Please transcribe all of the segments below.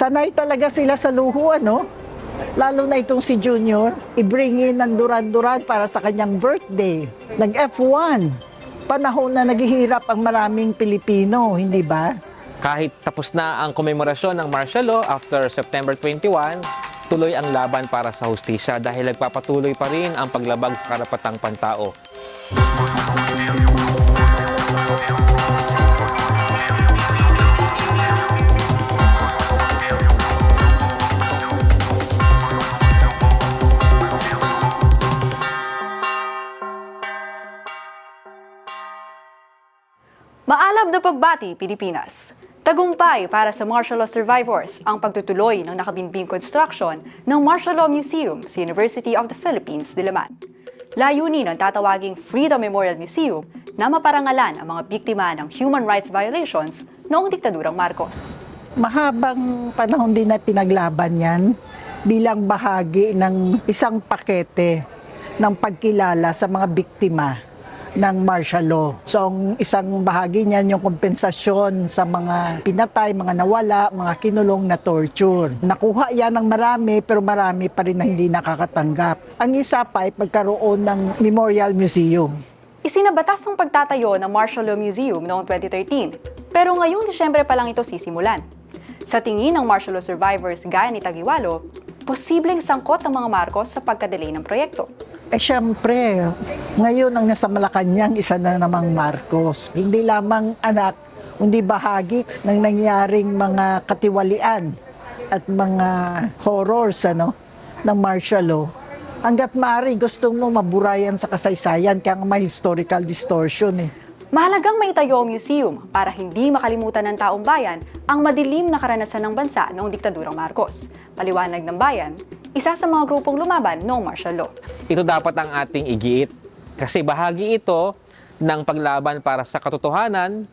Sanay talaga sila sa luho, ano? Lalo na itong si Junior, i-bring in ng Duran-Duran para sa kanyang birthday. Nag-F1. Panahon na naghihirap ang maraming Pilipino, hindi ba? Kahit tapos na ang komemorasyon ng martial law after September 21, tuloy ang laban para sa hustisya dahil nagpapatuloy pa rin ang paglabag sa karapatang pantao. Maalab na pagbati, Pilipinas. Tagumpay para sa martial law survivors ang pagtutuloy ng nakabinbing construction ng Martial Law Museum sa University of the Philippines, Diliman. Layunin ng tatawaging Freedom Memorial Museum na maparangalan ang mga biktima ng human rights violations noong diktadurang Marcos. Mahabang panahon din na pinaglaban yan bilang bahagi ng isang pakete ng pagkilala sa mga biktima ng martial law. So, ang isang bahagi niyan yung kompensasyon sa mga pinatay, mga nawala, mga kinulong na torture. Nakuha yan ng marami, pero marami pa rin na hindi nakakatanggap. Ang isa pa ay pagkaroon ng Memorial Museum. Isinabatas ang pagtatayo ng Martial Law Museum noong 2013, pero ngayong Disyembre pa lang ito sisimulan. Sa tingin ng martial law survivors gaya ni Tagiwalo, posibleng sangkot ang mga Marcos sa pagkadelay ng proyekto. Eh syempre, ngayon ang nasa Malacanang, isa na namang Marcos. Hindi lamang anak, hindi bahagi ng nangyaring mga katiwalian at mga horrors ano, ng martial law. Hanggat maaari, gusto mo maburayan sa kasaysayan, kaya may historical distortion eh. Mahalagang maitayo ang museum para hindi makalimutan ng taong bayan ang madilim na karanasan ng bansa noong diktadurang Marcos. Paliwanag ng bayan, isa sa mga grupong lumaban noong martial law. Ito dapat ang ating igiit kasi bahagi ito ng paglaban para sa katotohanan,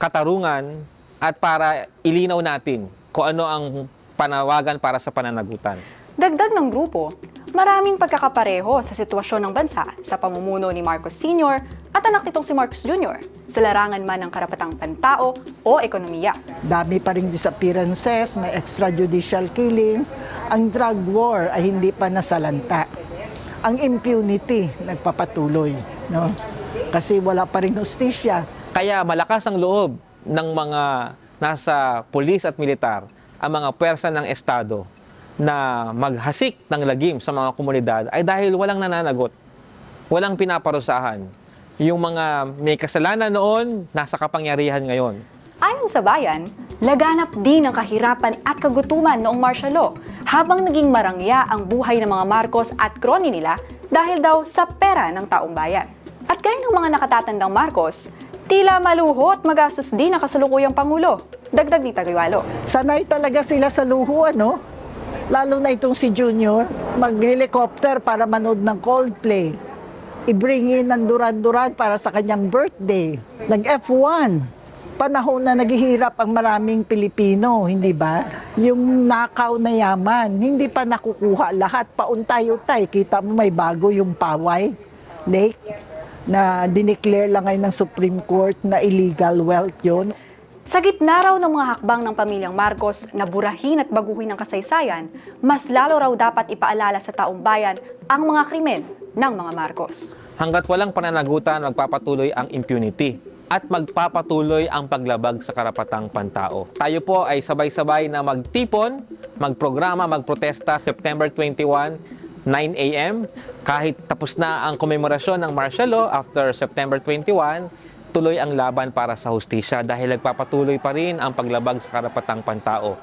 katarungan, at para ilinaw natin kung ano ang panawagan para sa pananagutan. Dagdag ng grupo, maraming pagkakapareho sa sitwasyon ng bansa sa pamumuno ni Marcos Sr. at anak nitong si Marcos Jr. sa larangan man ng karapatang pantao o ekonomiya. Dami pa ring disappearances, may extrajudicial killings. Ang drug war ay hindi pa nasalanta. Ang impunity nagpapatuloy. No? Kasi wala pa rin hustisya. Kaya malakas ang loob ng mga nasa pulis at militar, ang mga pwersa ng Estado na maghasik ng lagim sa mga komunidad ay dahil walang nananagot, walang pinaparusahan. Yung mga may kasalanan noon, nasa kapangyarihan ngayon. Ayon sa bayan, laganap din ang kahirapan at kagutuman noong martial law habang naging marangya ang buhay ng mga Marcos at kroni nila dahil daw sa pera ng taong bayan. At gaya ng mga nakatatandang Marcos, tila maluho at magastos din ang kasalukuyang Pangulo. Dagdag ni Tagiwalo. Sanay talaga sila sa luho, ano? Lalo na itong si Junior, mag-helicopter para manood ng Coldplay. I-bring in ng Duran-Duran para sa kanyang birthday. Nag-F1. Panahon na naghihirap ang maraming Pilipino, hindi ba? Yung nakaw na yaman, hindi pa nakukuha lahat. Pauntay-utay, kita mo may bago yung Paway Lake na dineclare lang ngayon ng Supreme Court na illegal wealth yun. Sa gitna raw ng mga hakbang ng pamilyang Marcos na burahin at baguhin ang kasaysayan, mas lalo raw dapat ipaalala sa taong bayan ang mga krimen ng mga Marcos. Hanggat walang pananagutan, magpapatuloy ang impunity at magpapatuloy ang paglabag sa karapatang pantao. Tayo po ay sabay-sabay na magtipon, magprograma, magprotesta September 21, 9 a.m. Kahit tapos na ang komemorasyon ng martial law after September 21, tuloy ang laban para sa hustisya dahil nagpapatuloy pa rin ang paglabag sa karapatang pantao.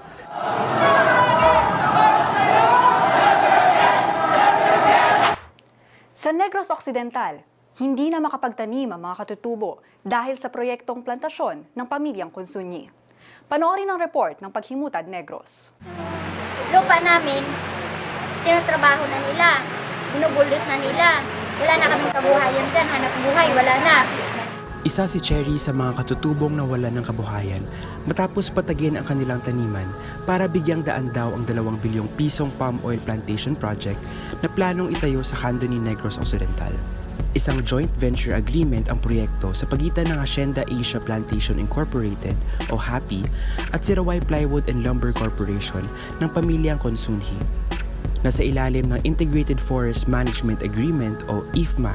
Sa Negros Occidental, hindi na makapagtanim ang mga katutubo dahil sa proyektong plantasyon ng pamilyang Konsunyi. Panoorin ang report ng Paghimutad Negros. lupa namin, tinatrabaho na nila, binubuldos na nila. Wala na kaming kabuhayan dyan, hanap buhay, wala na. Isa si Cherry sa mga katutubong nawala ng kabuhayan matapos patagin ang kanilang taniman para bigyang daan daw ang 2 bilyong pisong palm oil plantation project na planong itayo sa Candoni Negros Occidental. Isang joint venture agreement ang proyekto sa pagitan ng Hacienda Asia Plantation Incorporated o HAPI at Sirawai Plywood and Lumber Corporation ng pamilyang Consunhi. Nasa ilalim ng Integrated Forest Management Agreement o IFMA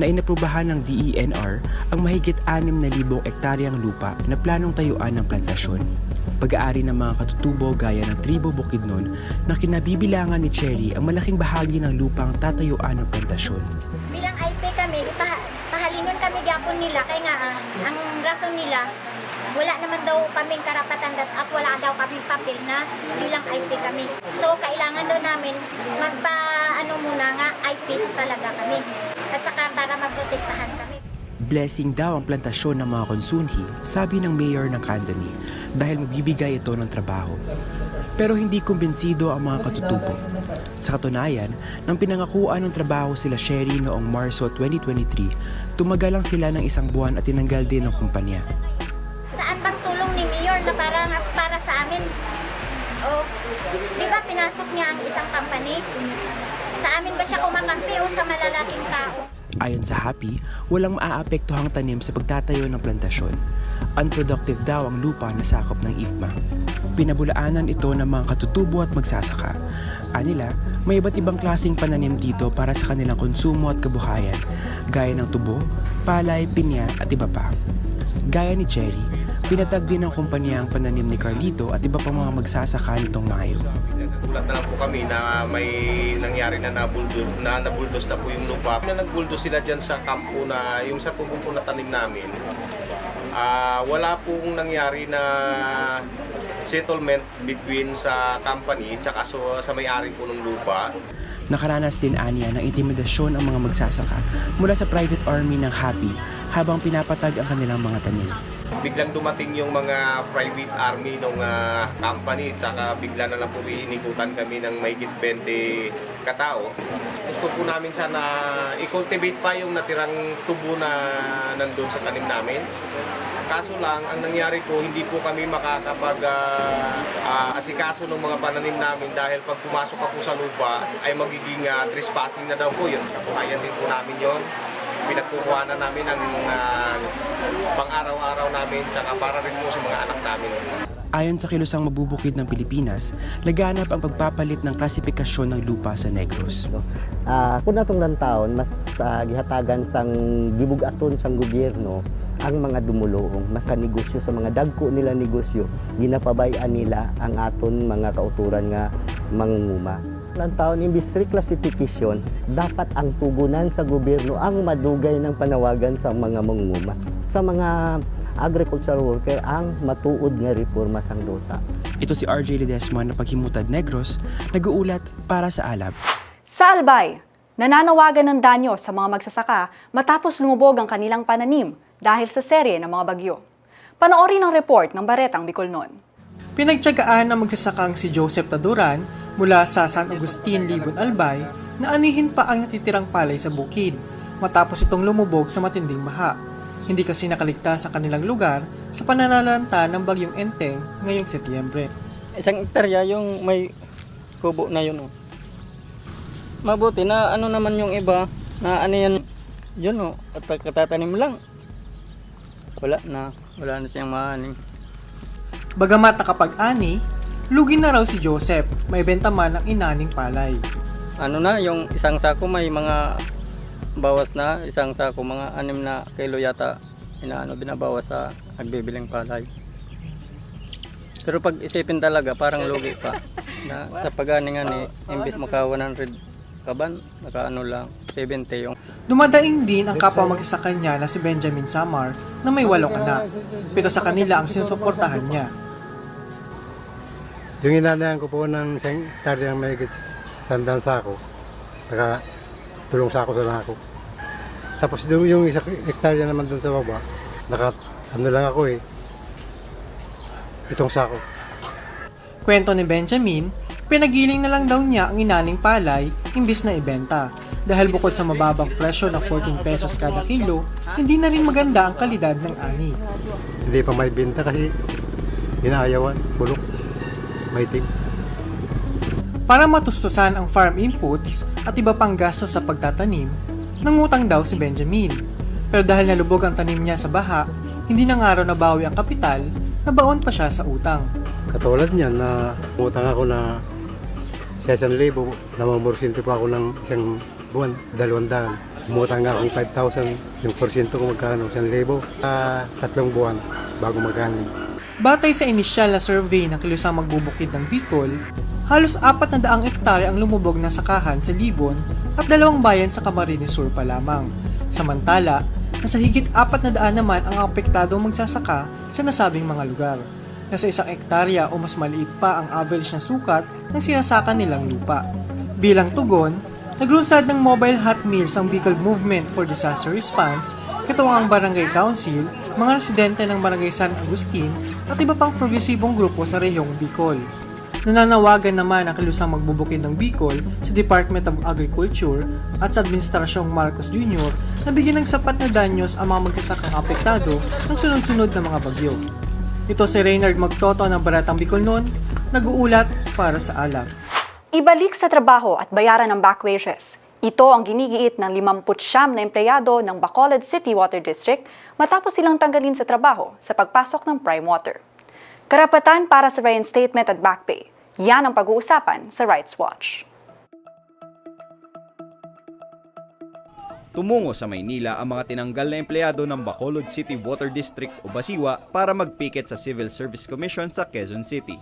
na inaprubahan ng DENR ang mahigit 6,000 ektaryang lupa na planong tayuan ng plantasyon. Pag-aari ng mga katutubo gaya ng Tribo Bukidnon na kinabibilangan ni Cherry ang malaking bahagi ng lupang tatayuan ng plantasyon. Bilang IP kami, ipaha, pahalinon kami gyapon nila kay nga ang rason nila wala naman daw kaming karapatan at wala daw kaming papel na bilang IP kami. So kailangan daw namin magpa ano muna nga IP talaga kami. At saka para maprotektahan kami. Blessing daw ang plantasyon ng mga konsunhi, sabi ng mayor ng Candoni, dahil magbibigay ito ng trabaho. Pero hindi kumbinsido ang mga katutubo. Sa katunayan, nang pinangakuan ng trabaho sila Sherry noong Marso 2023, tumagal lang sila ng isang buwan at tinanggal din ng kumpanya. Di ba pinasok niya ang isang company? Sa amin ba siya kumakampi o sa malalaking tao? Ayon sa Happy, walang maaapektuhang tanim sa pagtatayo ng plantasyon. Unproductive daw ang lupa na sakop ng IFMA. Pinabulaanan ito ng mga katutubo at magsasaka. Anila, may iba't ibang klaseng pananim dito para sa kanilang konsumo at kabuhayan, gaya ng tubo, palay, pinya at iba pa. Gaya ni Cherry, pinatag din ng kumpanya ang pananim ni Carlito at iba pang mga magsasaka nitong Mayo. Nagulat na lang po kami na may nangyari na nabuldos na nabuldos na po yung lupa. Na nagbuldos sila diyan sa kampo na yung sa tubo po na tanim namin. Ah, wala pong nangyari na settlement between sa company tsaka sa may-ari po ng lupa. Nakaranas din aniya ng intimidasyon ang mga magsasaka mula sa private army ng Happy habang pinapatag ang kanilang mga tanim. Biglang dumating yung mga private army ng ah, company tsaka bigla na lang po inikutan kami ng mahigit 20 katao. Gusto po namin sana i-cultivate pa yung natirang tubo na nandun sa tanim namin. Kaso lang, ang nangyari po, hindi po kami makakapag ah, ah, asikaso ng mga pananim namin dahil pag pumasok pa po sa lupa ay magiging ah, trespassing na daw po yun. Kapuhayan din po namin yon pinagkukuhanan namin ang ah, pang-araw-araw namin tsaka para rin po sa mga anak namin. Ayon sa kilusang mabubukid ng Pilipinas, laganap ang pagpapalit ng klasifikasyon ng lupa sa Negros. Ah, kung natong lang taon, mas ah, gihatagan sang gibugaton sang gobyerno ang mga dumulong mas sa negosyo sa mga dagko nila negosyo ginapabayan nila ang aton mga kauturan nga mangunguma lang taon imbis reclassification dapat ang tugunan sa gobyerno ang madugay ng panawagan sa mga mangunguma sa mga agricultural worker ang matuod nga reforma sang dota. Ito si RJ Ledesma na paghimutad Negros, nag-uulat para sa Alab. Sa Albay, nananawagan ng danyo sa mga magsasaka matapos lumubog ang kanilang pananim dahil sa serye ng mga bagyo. Panoorin ang report ng Baretang Bicolnon. Pinagtyagaan ng magsasakang si Joseph Taduran mula sa San Agustin, Libon, Albay na anihin pa ang natitirang palay sa bukid matapos itong lumubog sa matinding baha. Hindi kasi nakaligtas sa kanilang lugar sa pananalanta ng bagyong Enteng ngayong Setyembre. isang hektarya yung may kubo na yun. Oh. Mabuti na ano naman yung iba na ano yan yun oh, at pagkatatanim lang. Wala na, wala na siyang maaning. Bagamat nakapag-ani, lugi na raw si Joseph, may benta man ang inaning palay. Ano na, yung isang sako may mga bawas na, isang sako mga anim na kilo yata inaano binabawas sa nagbibiling palay. Pero pag isipin talaga, parang lugi pa. Na, sa pag-ani nga ni, imbis maka 100 kaban, naka ano lang, 70 yung Dumadaing din ang kapwa magsasaka niya na si Benjamin Samar na may walong anak. Pero sa kanila ang sinusuportahan niya. Yung inanayan ko po ng isang hektarya ng may sandang sako, naka tulong sako sa lang ako. Tapos yung, yung isang hektarya naman dun sa baba, naka ano lang ako eh, itong sako. Kwento ni Benjamin, pinagiling na lang daw niya ang inaning palay imbis na ibenta. Dahil bukod sa mababang presyo na 14 pesos kada kilo, hindi na rin maganda ang kalidad ng ani. Hindi pa may binta kasi inaayawan, bulok, maitim. Para matustusan ang farm inputs at iba pang gastos sa pagtatanim, Nangutang daw si Benjamin. Pero dahil nalubog ang tanim niya sa baha, hindi na nga raw nabawi ang kapital, nabaon pa siya sa utang. Katulad niyan na umutang ako na sa isang libo, namamorsinto pa ako ng isang buwan, dalawang daan. Umutang nga akong 5,000, yung porsyento ko magkano, isang libo, ah, tatlong buwan bago magkano. Batay sa inisyal na survey ng kilusang magbubukid ng Bicol, halos apat na daang ektarya ang lumubog na sakahan sa Libon at dalawang bayan sa Camarines Sur pa lamang. Samantala, nasa higit apat na daan naman ang apektadong magsasaka sa nasabing mga lugar. Nasa isang ektarya o mas maliit pa ang average na sukat ng sinasaka nilang lupa. Bilang tugon, naglunsad ng mobile hot meals ang Bicol Movement for Disaster Response, katuwang ang Barangay Council, mga residente ng Barangay San Agustin at iba pang progresibong grupo sa rehiyong Bicol. Nananawagan naman ang kilusang magbubukid ng Bicol sa Department of Agriculture at sa Administrasyong Marcos Jr. na bigyan ng sapat na danyos ang mga magsasakang apektado ng sunod-sunod na mga bagyo. Ito si Reynard Magtoto ng Baratang Bicol noon, nag-uulat para sa alam. Ibalik sa trabaho at bayaran ng back wages. Ito ang ginigiit ng 50 na empleyado ng Bacolod City Water District matapos silang tanggalin sa trabaho sa pagpasok ng Prime Water. Karapatan para sa reinstatement at back pay. Yan ang pag-uusapan sa Rights Watch. Tumungo sa Maynila ang mga tinanggal na empleyado ng Bacolod City Water District o Basiwa para magpiket sa Civil Service Commission sa Quezon City.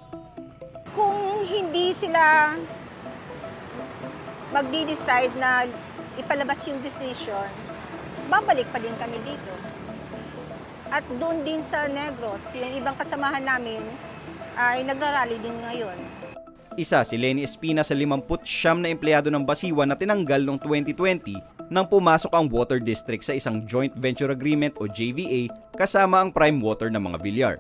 kung hindi sila magdi-decide na ipalabas yung decision, babalik pa din kami dito. At doon din sa Negros, yung ibang kasamahan namin ay nagrarally din ngayon. Isa si Lenny Espina sa 50 na empleyado ng Basiwa na tinanggal noong 2020 nang pumasok ang Water District sa isang Joint Venture Agreement o JVA kasama ang Prime Water ng mga bilyar.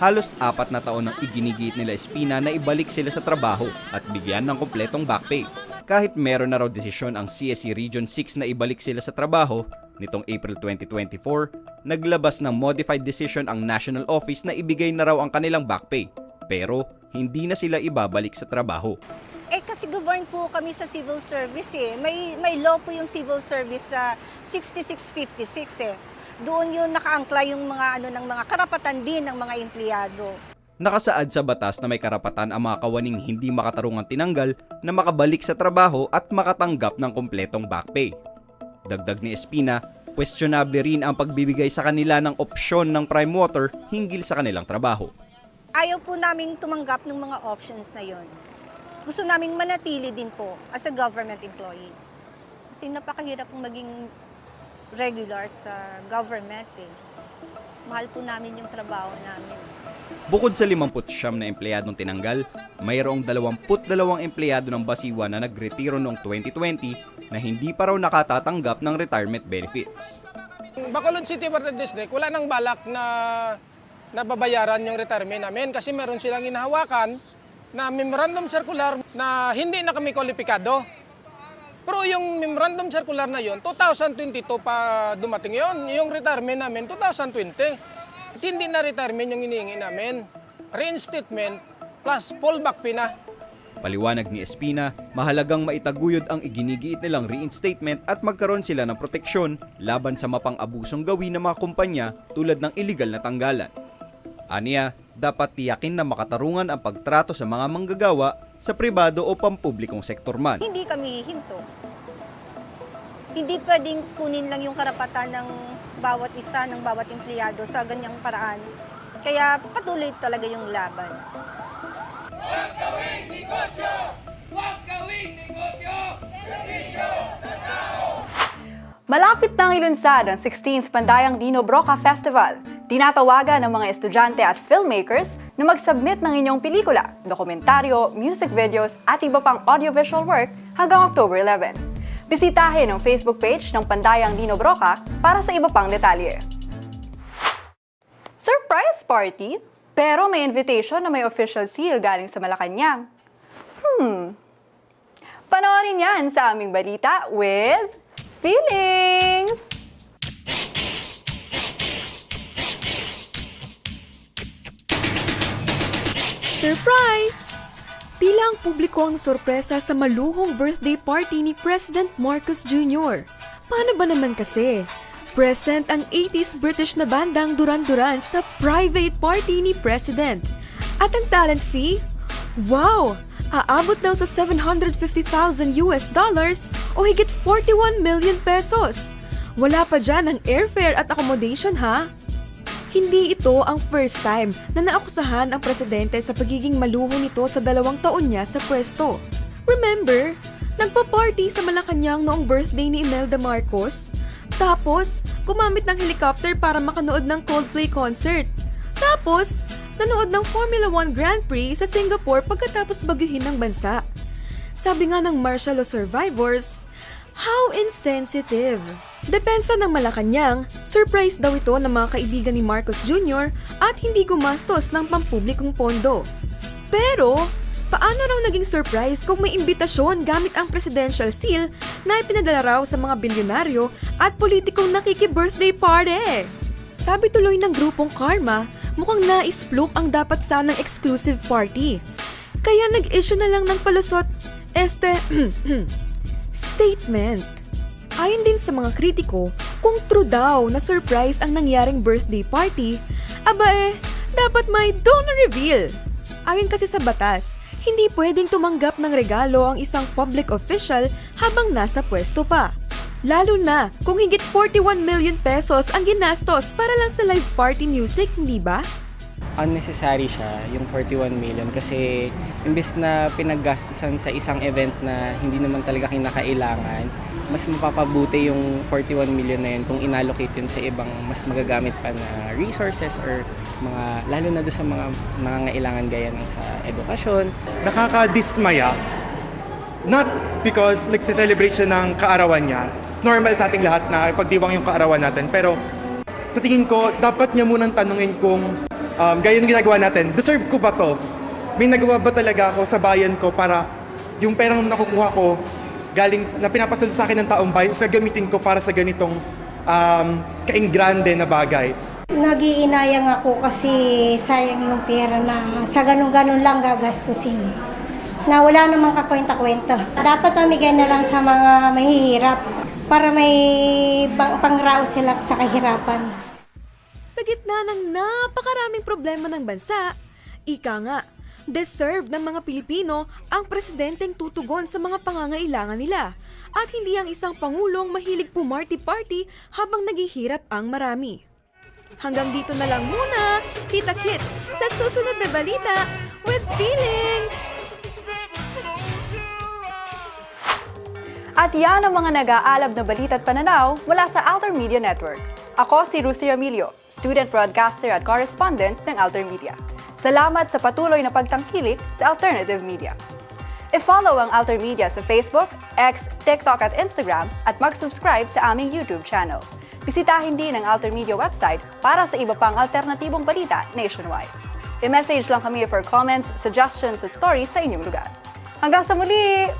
Halos apat na taon nang iginigit nila Espina na ibalik sila sa trabaho at bigyan ng kompletong back pay. Kahit meron na raw desisyon ang CSE Region 6 na ibalik sila sa trabaho, nitong April 2024, naglabas ng modified decision ang National Office na ibigay na raw ang kanilang back pay. Pero hindi na sila ibabalik sa trabaho. Eh kasi govern po kami sa civil service eh. May, may law po yung civil service sa 6656 eh. Doon yun nakaangkla yung mga ano ng mga karapatan din ng mga empleyado. Nakasaad sa batas na may karapatan ang mga kawaning hindi makatarungan tinanggal na makabalik sa trabaho at makatanggap ng kompletong back pay. Dagdag ni Espina, questionable rin ang pagbibigay sa kanila ng opsyon ng Prime Water hinggil sa kanilang trabaho. Ayaw po naming tumanggap ng mga options na yon. Gusto naming manatili din po as a government employees. Kasi napakahirap pong maging regular sa government eh. Mahal po namin yung trabaho namin. Bukod sa 50 na empleyadong tinanggal, mayroong 22 empleyado ng Basiwa na nagretiro noong 2020 na hindi pa raw nakatatanggap ng retirement benefits. Bacolod City Water District, wala nang balak na nababayaran yung retirement namin kasi meron silang inahawakan na memorandum circular na hindi na kami kwalipikado. Pero yung memorandum circular na yon 2022 pa dumating yon Yung retirement namin, 2020. Hindi na retirement yung inihingi namin. Reinstatement plus fallback fee na. Paliwanag ni Espina, mahalagang maitaguyod ang iginigiit nilang reinstatement at magkaroon sila ng proteksyon laban sa mapang-abusong gawin ng mga kumpanya tulad ng iligal na tanggalan. Aniya, dapat tiyakin na makatarungan ang pagtrato sa mga manggagawa sa pribado o pampublikong sektor man. Hindi kami hinto. Hindi pwedeng kunin lang yung karapatan ng bawat isa, ng bawat empleyado sa ganyang paraan. Kaya patuloy talaga yung laban. Malapit nang ilunsad ang 16th Pandayang Dino Broca Festival. Tinatawagan ng mga estudyante at filmmakers na mag-submit ng inyong pelikula, dokumentaryo, music videos at iba pang audiovisual work hanggang October 11. Bisitahin ang Facebook page ng Pandayang Dino Broca para sa iba pang detalye. Surprise party? Pero may invitation na may official seal galing sa Malacanang. Hmm. Panoorin yan sa aming balita with Feelings! Surprise! Tila ang publiko ang sorpresa sa maluhong birthday party ni President Marcos Jr. Paano ba naman kasi? Present ang 80s British na bandang Duran Duran sa private party ni President. At ang talent fee? Wow! Aabot daw sa 750,000 US dollars o higit 41 million pesos. Wala pa dyan ang airfare at accommodation ha? Hindi ito ang first time na naakusahan ang presidente sa pagiging maluho nito sa dalawang taon niya sa pwesto. Remember, nagpa-party sa Malacanang noong birthday ni Imelda Marcos? Tapos, gumamit ng helicopter para makanood ng Coldplay concert. Tapos, nanood ng Formula 1 Grand Prix sa Singapore pagkatapos baguhin ng bansa. Sabi nga ng martial law survivors, how insensitive. Depensa ng Malacanang, surprise daw ito ng mga kaibigan ni Marcos Jr. at hindi gumastos ng pampublikong pondo. Pero, paano raw naging surprise kung may imbitasyon gamit ang presidential seal na ipinadala raw sa mga bilyonaryo at politikong nakiki-birthday party? Sabi tuloy ng grupong Karma, mukhang nais-pluk ang dapat sanang exclusive party. Kaya nag-issue na lang ng palusot, este, statement. Ayon din sa mga kritiko, kung true daw na surprise ang nangyaring birthday party, aba eh, dapat may donor reveal. Ayon kasi sa batas, hindi pwedeng tumanggap ng regalo ang isang public official habang nasa pwesto pa. Lalo na kung higit 41 million pesos ang ginastos para lang sa live party music, hindi ba? Unnecessary siya, yung 41 million kasi imbes na pinaggastusan sa isang event na hindi naman talaga kinakailangan, mas mapapabuti yung 41 million na yun kung inallocate yun sa ibang mas magagamit pa na resources or mga, lalo na doon sa mga nangangailangan gaya ng sa edukasyon. nakakadismaya. Not because nagse-celebrate ng kaarawan niya. It's normal sa ating lahat na ipagdiwang yung kaarawan natin. Pero sa tingin ko, dapat niya munang tanungin kung um, gaya ng ginagawa natin, deserve ko ba to? May nagawa ba talaga ako sa bayan ko para yung perang nakukuha ko galing na pinapasal sa akin ng taong bayan, sa gamitin ko para sa ganitong um, kaingrande na bagay. Nagiinayang ako kasi sayang yung pera na sa ganun-ganun lang gagastusin. Na wala namang kakwenta-kwenta. Dapat pamigay na lang sa mga mahihirap para may pang pangraos sila sa kahirapan. Sa gitna ng napakaraming problema ng bansa, ika nga, deserve ng mga Pilipino ang presidenteng tutugon sa mga pangangailangan nila at hindi ang isang pangulong mahilig pumarty-party habang naghihirap ang marami. Hanggang dito na lang muna, Kita Kits, sa susunod na balita with feelings! At yan ang mga nag-aalab na balita at pananaw mula sa Alter Media Network. Ako si Ruthie Emilio, student broadcaster at correspondent ng Alter Media. Salamat sa patuloy na pagtangkilik sa Alternative Media. I-follow ang Alter Media sa Facebook, X, TikTok at Instagram at mag-subscribe sa aming YouTube channel. Bisitahin din ang Alter Media website para sa iba pang alternatibong balita nationwide. I-message lang kami for comments, suggestions at stories sa inyong lugar. Hanggang sa muli!